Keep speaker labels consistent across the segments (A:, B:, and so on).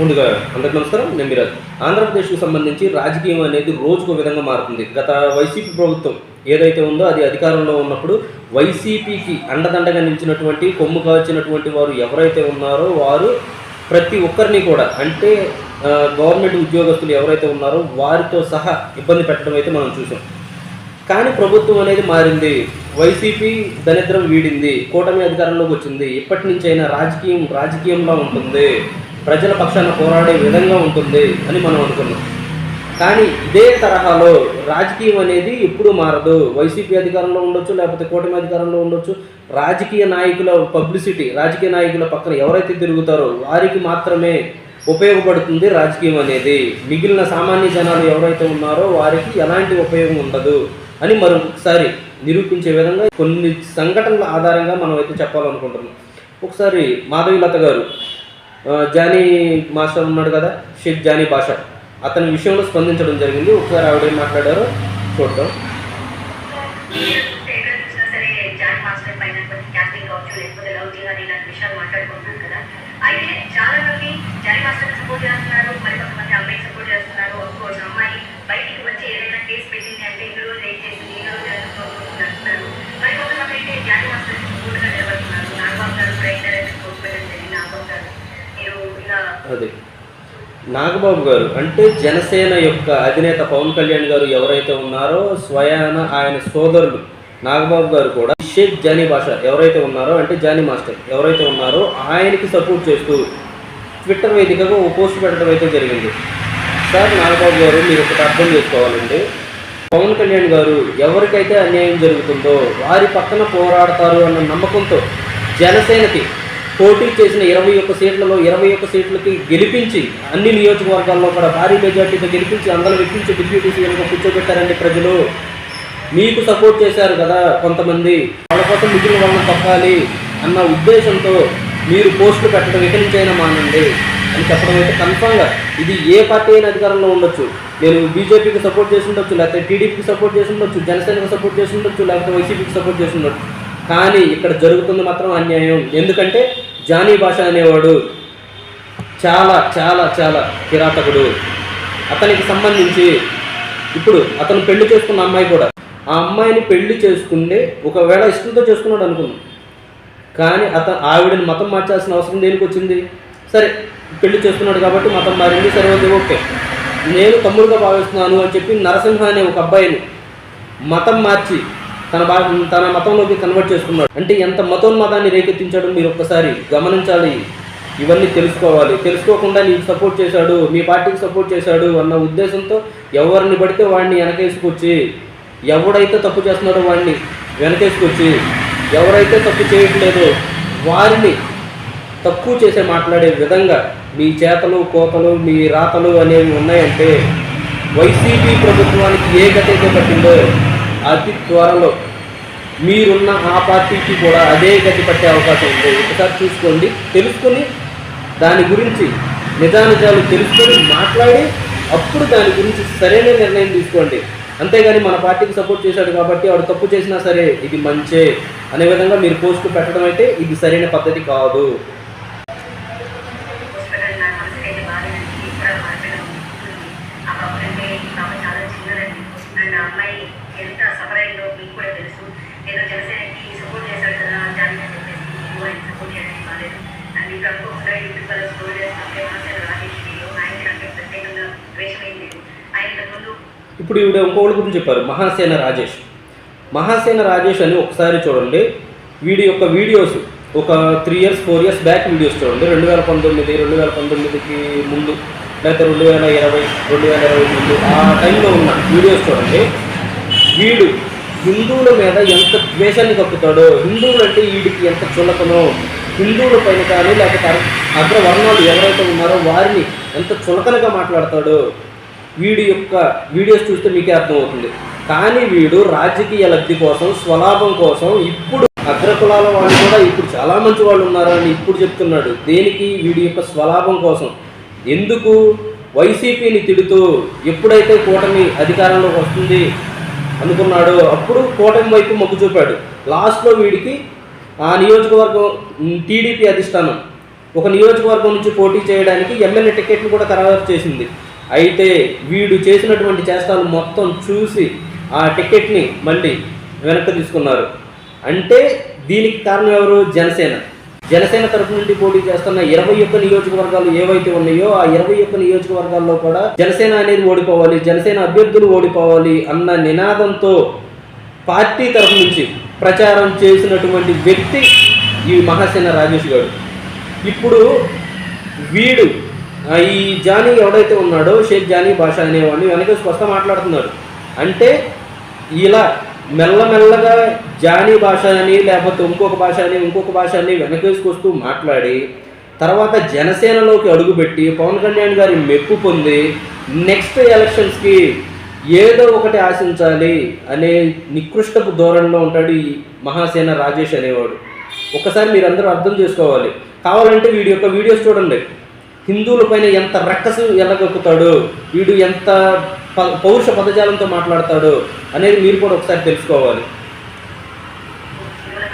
A: ముందుగా అందరికి నమస్కారం. నేను మిరాజ్ ఆంధ్రప్రదేశ్కు సంబంధించి రాజకీయం అనేది రోజుకు విధంగా మారుతుంది. గత వైసీపీ ప్రభుత్వం ఏదైతే ఉందో అది అధికారంలో ఉన్నప్పుడు వైసీపీకి అండదండగా నిలిచినటువంటి కొమ్ము కాచినటువంటి వారు ఎవరైతే ఉన్నారో వారు ప్రతి ఒక్కరిని కూడా అంటే గవర్నమెంట్ ఉద్యోగస్తులు ఎవరైతే ఉన్నారో వారితో సహా ఇబ్బంది పెట్టడం అయితే మనం చూసాం. కానీ ప్రభుత్వం అనేది మారింది. వైసీపీ దరిద్రం వీడింది. కూటమి అధికారంలోకి వచ్చింది. ఇప్పటి నుంచి అయినా రాజకీయం రాజకీయంలో ఉంటుంది. ప్రజల పక్షాన పోరాడే విధంగా ఉంటుంది అని మనం అనుకున్నాం. కానీ ఇదే తరహాలో రాజకీయం అనేది ఎప్పుడు మారదు. వైసీపీ అధికారంలో ఉండొచ్చు లేకపోతే కూటమి అధికారంలో ఉండొచ్చు. రాజకీయ నాయకుల పబ్లిసిటీ రాజకీయ నాయకుల పక్కన ఎవరైతే తిరుగుతారో వారికి మాత్రమే ఉపయోగపడుతుంది రాజకీయం అనేది. మిగిలిన సామాన్య జనాలు ఎవరైతే ఉన్నారో వారికి ఎలాంటి ఉపయోగం ఉండదు అని మరొకసారి నిరూపించే విధంగా కొన్ని సంఘటనల ఆధారంగా మనం అయితే చెప్పాలనుకుంటున్నాం. ఒకసారి మాధవీలత గారు జానీ మాస్టర్ ఉన్నాడు కదా షేక్ జానీ భాష అతని విషయంలో స్పందించడం జరిగింది. ఒకసారి ఆవిడ ఏం మాట్లాడారో చూద్దాం.
B: నాగబాబు గారు
A: అంటే జనసేన యొక్క అధినేత పవన్ కళ్యాణ్ గారు ఎవరైతే ఉన్నారో స్వయాన ఆయన సోదరులు నాగబాబు గారు కూడా షేక్ జానీ భాష ఎవరైతే ఉన్నారో అంటే జానీ మాస్టర్ ఎవరైతే ఉన్నారో ఆయనకి సపోర్ట్ చేస్తూ ట్విట్టర్ వేదికగా ఓ పోస్ట్ పెట్టడం అయితే జరిగింది. సార్ నాగబాబు గారు మీరు ఒకటి అర్థం చేసుకోవాలండి. పవన్ కళ్యాణ్ గారు ఎవరికైతే అన్యాయం జరుగుతుందో వారి పక్కన పోరాడతారు అన్న నమ్మకంతో జనసేనకి పోటీ చేసిన ఇరవై ఒక్క సీట్లలో ఇరవై ఒక్క సీట్లకి గెలిపించి అన్ని నియోజకవర్గాల్లో కూడా భారీ మెజార్టీతో గెలిపించి అందరూ వెక్కించి డిప్యూటీ సీఎంగా కూర్చోబెట్టారండి ప్రజలు. మీకు సపోర్ట్ చేశారు కదా కొంతమంది. వాళ్ళ కోసం మిగిలిన వాళ్ళని తప్పాలి అన్న ఉద్దేశంతో మీరు పోస్టులు పెట్టడం వికరించైనా మానండి అని చెప్పడం అయితే కన్ఫామ్గా ఇది ఏ పార్టీ అయినా అధికారంలో ఉండొచ్చు. నేను బీజేపీకి సపోర్ట్ చేసి ఉండొచ్చు లేకపోతే టీడీపీకి సపోర్ట్ చేసి ఉండొచ్చు జనసేనకు సపోర్ట్ చేసి ఉండొచ్చు లేకపోతే వైసీపీకి సపోర్ట్ చేసి ఉండొచ్చు. కానీ ఇక్కడ జరుగుతుంది మాత్రం అన్యాయం. ఎందుకంటే జానీ భాష అనేవాడు చాలా చాలా చాలా కిరాతకుడు. అతనికి సంబంధించి ఇప్పుడు అతను పెళ్ళి చేసుకున్న అమ్మాయి కూడా. ఆ అమ్మాయిని పెళ్ళి చేసుకుంటే ఒకవేళ ఇష్టంతో చేసుకున్నాడు అనుకున్నాం కానీ అతను ఆవిడని మతం మార్చాల్సిన అవసరం దేనికి వచ్చింది? సరే పెళ్ళి చేసుకున్నాడు కాబట్టి మతం మారింది సరే ఓకే ఓకే. నేను తమ్ముడుగా భావిస్తున్నాను అని చెప్పి నరసింహ అనే ఒక అబ్బాయిని మతం మార్చి తన బా తన మతంలోకి కన్వర్ట్ చేసుకున్నాడు. అంటే ఎంత మతోన్మతాన్ని రేకెత్తించాడు మీరు ఒక్కసారి గమనించాలి. ఇవన్నీ తెలుసుకోవాలి. తెలుసుకోకుండా నీకు సపోర్ట్ చేశాడు మీ పార్టీకి సపోర్ట్ చేశాడు అన్న ఉద్దేశంతో ఎవరిని పడితే వాడిని వెనకేసుకొచ్చి ఎవడైతే తప్పు చేస్తున్నాడో వాడిని వెనకేసుకొచ్చి ఎవరైతే తప్పు చేయట్లేదో వారిని తక్కువ చేసే మాట్లాడే విధంగా మీ చేతలు కోతలు మీ రాతలు అనేవి ఉన్నాయంటే వైసీపీ ప్రభుత్వానికి ఏ గతైతే పట్టిందో అతి త్వరలో మీరున్న ఆ పార్టీకి కూడా అదే గతి పట్టే అవకాశం ఉంది. ఒకసారి చూసుకోండి. తెలుసుకొని దాని గురించి నిజానిజాలు తెలుసుకొని మాట్లాడి అప్పుడు దాని గురించి సరైన నిర్ణయం తీసుకోండి. అంతేగాని మన పార్టీకి సపోర్ట్ చేశాడు కాబట్టి వాడు తప్పు చేసినా సరే ఇది మంచే అనే విధంగా మీరు పోస్ట్ పెట్టడం అయితే ఇది సరైన పద్ధతి కాదు
B: హాస్పిటల్ నా మనసుకి అయితే బాగాలేదండి కూడా మాట్లాడడం ఆ పాప అంటే ఈ పాప చాలా చిన్నదండి అండ్ ఆ అమ్మాయి ఎంత సఫర్ అయిందో తెలుసు ఏదో సపోర్ట్ చేశాడు కదా అని చెప్పేసి ఆయన సపోర్ట్ చేయడానికి బాగాలేదు అండ్ ఇప్పుడు అనుకోకుండా యూట్యూబ్ వల్ల స్టోర్ రాజేష్ ఆయనకి ప్రత్యేకంగా ద్వేషం ఏం లేదు ఆయన
A: ఇప్పుడు ఈవిడ ఇంకోటి గురించి చెప్పారు మహాసేన రాజేష్. మహాసేన రాజేష్ అని ఒకసారి చూడండి వీడి యొక్క వీడియోస్ ఒక three years four years back videos చూడండి. రెండు వేల పంతొమ్మిది రెండు వేల పంతొమ్మిదికి ముందు లేకపోతే రెండు వేల ఇరవై రెండు వేల ఇరవై ముందు ఆ టైంలో ఉన్న వీడియోస్ చూడండి. వీడు హిందువుల మీద ఎంత ద్వేషాన్ని కప్పుతాడో హిందువులు అంటే వీడికి ఎంత చులకనో హిందువుల పైన కానీ లేకపోతే అగ్ర- అగ్రవర్ణాలు ఎవరైతే ఉన్నారో వారిని ఎంత చులకనగా మాట్లాడతాడో వీడి యొక్క వీడియోస్ చూస్తే మీకే అర్థమవుతుంది. కానీ వీడు రాజకీయ లబ్ధి కోసం స్వలాభం కోసం ఇప్పుడు అగ్రకులాల వాళ్ళు కూడా ఇప్పుడు చాలా మంచి వాళ్ళు ఉన్నారు అని ఇప్పుడు చెప్తున్నాడు. దేనికి? వీడి యొక్క స్వలాభం కోసం. ఎందుకు? వైసీపీని తిడుతూ ఎప్పుడైతే కూటమి అధికారంలోకి వస్తుంది అనుకున్నాడు అప్పుడు కూటమి వైపు మొగ్గు చూపాడు. లాస్ట్లో వీడికి ఆ నియోజకవర్గం టీడీపీ అధిష్టానం. ఒక నియోజకవర్గం నుంచి పోటీ చేయడానికి ఎమ్మెల్యే టికెట్ను కూడా ఖరారు చేసింది. అయితే వీడు చేసినటువంటి చేష్టాలు మొత్తం చూసి ఆ టికెట్ని మళ్ళీ వెనక్కి తీసుకున్నారు. అంటే దీనికి కారణం ఎవరు? జనసేన. జనసేన తరపు నుండి పోటీ చేస్తున్న ఇరవై ఒక్క నియోజకవర్గాలు ఏవైతే ఉన్నాయో ఆ ఇరవై ఒక్క నియోజకవర్గాల్లో కూడా జనసేన అనేది ఓడిపోవాలి జనసేన అభ్యర్థులు ఓడిపోవాలి అన్న నినాదంతో పార్టీ తరపు నుంచి ప్రచారం చేసినటువంటి వ్యక్తి ఈ మహాసేన రాజేష్ గారు. ఇప్పుడు వీడు ఈ జానీ ఎవడైతే ఉన్నాడో షేక్ జానీ భాష అనేవాడిని వెనక స్పష్టం మాట్లాడుతున్నాడు. అంటే ఇలా మెల్లమెల్లగా జానీ భాష అని లేకపోతే ఇంకొక భాష అని ఇంకొక భాష అని వెనకేసుకొస్తూ మాట్లాడి తర్వాత జనసేనలోకి అడుగుపెట్టి పవన్ కళ్యాణ్ గారి మెప్పు పొంది నెక్స్ట్ ఎలక్షన్స్కి ఏదో ఒకటి ఆశించాలి అనే నికృష్టపు ధోరణిలో ఉంటాడు ఈ మహాసేన రాజేష్ అనేవాడు. ఒకసారి మీరందరూ అర్థం చేసుకోవాలి. కావాలంటే వీడి యొక్క వీడియోస్ చూడండి. హిందువుల పైన ఎంత రక్కసు ఎలగొక్కుతాడు వీడు ఎంత పౌరుష పదజాలంతో మాట్లాడతాడు అనేది మీరు కూడా ఒకసారి తెలుసుకోవాలి.
B: చాలా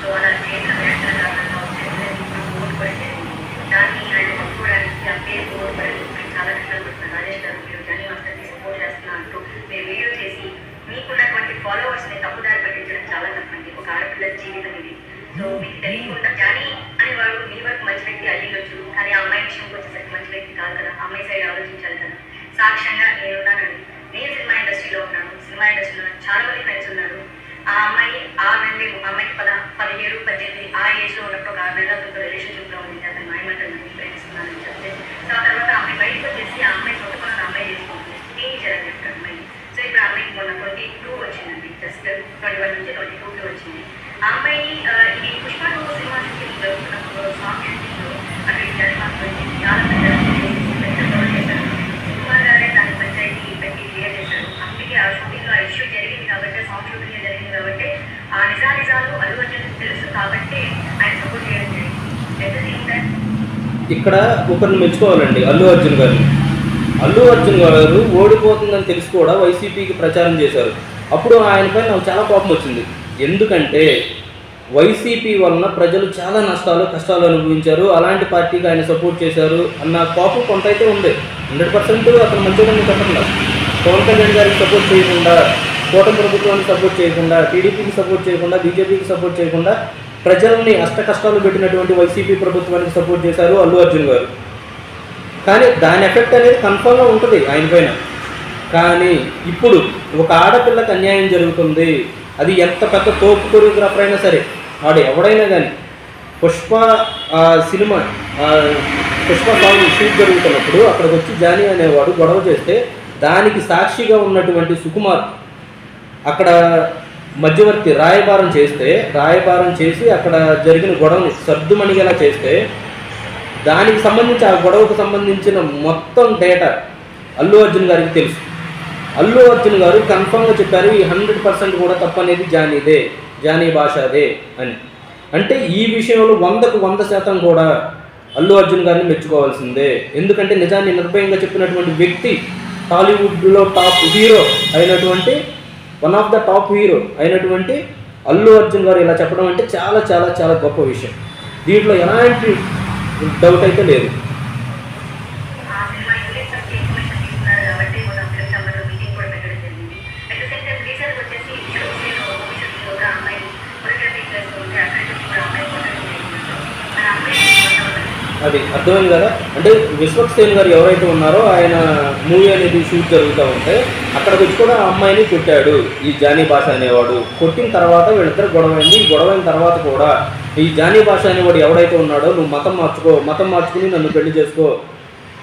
B: సో చాలా ఫాలోవర్స్ చాలా ఒక ఆడపిల్ల జీవితం ఇది సో మీకు తెలియకుండా జానీ మీ వరకు మంచి వ్యక్తి అయ్యొచ్చు కానీ ఆ అమ్మాయి విషయంకి వచ్చేసరికి మంచి వ్యక్తి కాదు కదా. అమ్మాయి సైడ్ ఆలోచించాలి కదా. సాక్ష్యంగా నేను ఉన్నానండి నేను సినిమా ఇండస్ట్రీలో ఉన్నాను. సినిమా ఇండస్ట్రీలో చాలా మంది ఫ్రెండ్స్ ఉన్నారు. ఆ అమ్మాయి ఆ నెలలు అమ్మాయికి పద పదిహేడు పద్దెనిమిది ఆ ఏజ్లో ఉన్నప్పుడు ఒక ఆరు నెలల రిలేషన్షిప్లో ఉంది అతను మాయమంటారు ప్రేమిస్తున్నానని చెప్తే సో ఆ తర్వాత ఆ అమ్మాయి బయటకు వచ్చేసి ఆ అమ్మాయి సొంత పనులు అమ్మాయి చేసుకుంటుంది టీనేజర్ అని చెప్తారు అమ్మాయి సో ఇప్పుడు ఆ అమ్మాయికి మొన్న ట్వంటీ టూ వచ్చిందండి జస్ట్ ట్వంటీ వన్ నుంచి ట్వంటీ టూ వచ్చింది ఆ అమ్మాయి ఆ, ఇది పుష్ప టూ సినిమా షూటింగ్ జరుగుతున్నప్పుడు సాంగ్ షూటింగ్లో అక్కడ జరి మాత్రం చాలా పెద్ద పెద్ద గొడవ చేశారు కుమార్ గారే దాని పంచాయతీ పెట్టి క్లియర్ చేశారు అందుకే ఆ షూటింగ్లో ఆ ఇష్యూ జరిగింది కాబట్టి సాంగ్ షూటింగ్ జరిగింది కాబట్టి ఆ నిజా నిజాలు అల్లు అర్జున్ తెలుసు కాబట్టి ఆయన సపోర్ట్ చేయడం జరిగింది పెద్ద ఏంటంటే
A: ఇక్కడ ఒకరిని మెచ్చుకోవాలండి అల్లు అర్జున్ గారిని. అల్లు అర్జున్ గారు ఓడిపోతుందని తెలిసి కూడా వైసీపీకి ప్రచారం చేశారు. అప్పుడు ఆయనపై నాకు చాలా కోపం వచ్చింది. ఎందుకంటే వైసీపీ వలన ప్రజలు చాలా నష్టాలు కష్టాలు అనుభవించారు. అలాంటి పార్టీకి ఆయన సపోర్ట్ చేశారు అన్న కోపం కొంత అయితే ఉంది. హండ్రెడ్ పర్సెంట్ అతను మంచిగా చెప్పట్లేదు పవన్ కళ్యాణ్ గారికి సపోర్ట్ చేయకుండా కూటమి ప్రభుత్వానికి సపోర్ట్ చేయకుండా టీడీపీకి సపోర్ట్ చేయకుండా బీజేపీకి సపోర్ట్ చేయకుండా ప్రజల్ని అష్ట కష్టాలు పెట్టినటువంటి వైసీపీ ప్రభుత్వానికి సపోర్ట్ చేశారు అల్లు అర్జున్ గారు. కానీ దాని ఎఫెక్ట్ అనేది కన్ఫర్మ్గా ఉంటుంది ఆయన పైన. కానీ ఇప్పుడు ఒక ఆడపిల్లకి అన్యాయం జరుగుతుంది. అది ఎంత పెద్ద తోపు కొరియోగ్రాఫర్ అయినా సరే వాడు ఎవడైనా కానీ Pushpa cinema Pushpa song shoot జరుగుతున్నప్పుడు అక్కడికి వచ్చి జానీ అనేవాడు గొడవ చేస్తే దానికి సాక్షిగా ఉన్నటువంటి సుకుమార్ అక్కడ మధ్యవర్తి రాయబారం చేస్తే రాయబారం చేసి అక్కడ జరిగిన గొడవని సర్దుమణిగేలా చేస్తే దానికి సంబంధించి ఆ గొడవకు సంబంధించిన మొత్తం డేటా అల్లు అర్జున్ గారికి తెలుసు. అల్లు అర్జున్ గారు కన్ఫామ్గా చెప్పారు ఈ హండ్రెడ్ పర్సెంట్ కూడా తప్పనేది జానీదే జానీ భాషదే అని. అంటే ఈ విషయంలో వందకు వంద శాతం కూడా అల్లు అర్జున్ గారిని మెచ్చుకోవాల్సిందే. ఎందుకంటే నిజాన్ని నిర్భయంగా చెప్పినటువంటి వ్యక్తి టాలీవుడ్లో టాప్ హీరో అయినటువంటి one of the top hero అయినటువంటి అల్లు అర్జున్ గారు ఇలా చెప్పడం అంటే చాలా చాలా చాలా గొప్ప విషయం. దీంట్లో ఎలాంటి డౌట్ అయితే లేదు. అది అర్థమైంది కదా? అంటే విశ్వక్ సేన్ గారు ఎవరైతే ఉన్నారో ఆయన మూవీ అనేది షూట్ జరుగుతూ ఉంటే అక్కడికి వచ్చి కూడా ఆ అమ్మాయిని కొట్టాడు. ఈ జానీ భాష అనేవాడు. కొట్టిన తర్వాత వీళ్ళిద్దరు గొడవైంది. ఈ గొడవైన తర్వాత కూడా ఈ జానీ భాష అనేవాడు ఎవడైతే ఉన్నాడో నువ్వు మతం మార్చుకో మతం మార్చుకుని నన్ను పెళ్ళి చేసుకో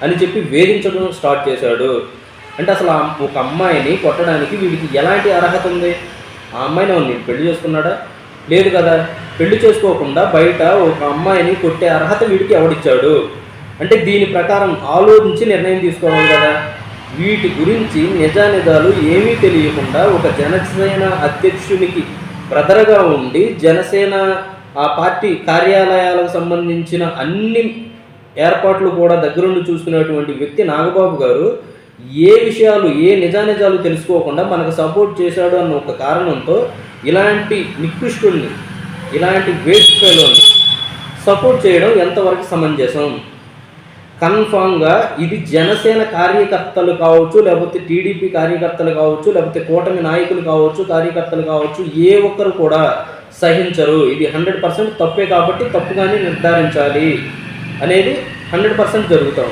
A: అని చెప్పి వేధించడం స్టార్ట్ చేశాడు. అంటే అసలు ఆ ఒక అమ్మాయిని కొట్టడానికి వీడికి ఎలాంటి అర్హత ఉంది? ఆ అమ్మాయిని నేను పెళ్ళి చేసుకున్నాడా? లేదు కదా? పెళ్ళి చేసుకోకుండా బయట ఒక అమ్మాయిని కొట్టే అర్హత వీడికి ఎవడిచ్చాడు? అంటే దీని ప్రకారం ఆలోచించి నిర్ణయం తీసుకోవాలి కదా. వీటి గురించి నిజానిజాలు ఏమీ తెలియకుండా ఒక జనసేన అధ్యక్షునికి బ్రదర్గా ఉండి జనసేన ఆ పార్టీ కార్యాలయాలకు సంబంధించిన అన్ని ఏర్పాట్లు కూడా దగ్గరుండి చూసుకునేటువంటి వ్యక్తి నాగబాబు గారు ఏ విషయాలు ఏ నిజానిజాలు తెలుసుకోకుండా మనకు సపోర్ట్ చేశాడు అన్న ఒక కారణంతో ఇలాంటి నికృష్టుల్ని ఇలాంటి వేస్ట్ ఫెలోని సపోర్ట్ చేయడం ఎంతవరకు సమంజసం? కన్ఫామ్గా ఇది జనసేన కార్యకర్తలు కావచ్చు లేకపోతే టీడీపీ కార్యకర్తలు కావచ్చు లేకపోతే కూటమి నాయకులు కావచ్చు కార్యకర్తలు కావచ్చు ఏ ఒక్కరు కూడా సహించరు. ఇది హండ్రెడ్ పర్సెంట్ తప్పే కాబట్టి తప్పుగానే నిర్ధారించాలి అనేది హండ్రెడ్ పర్సెంట్ జరుగుతాం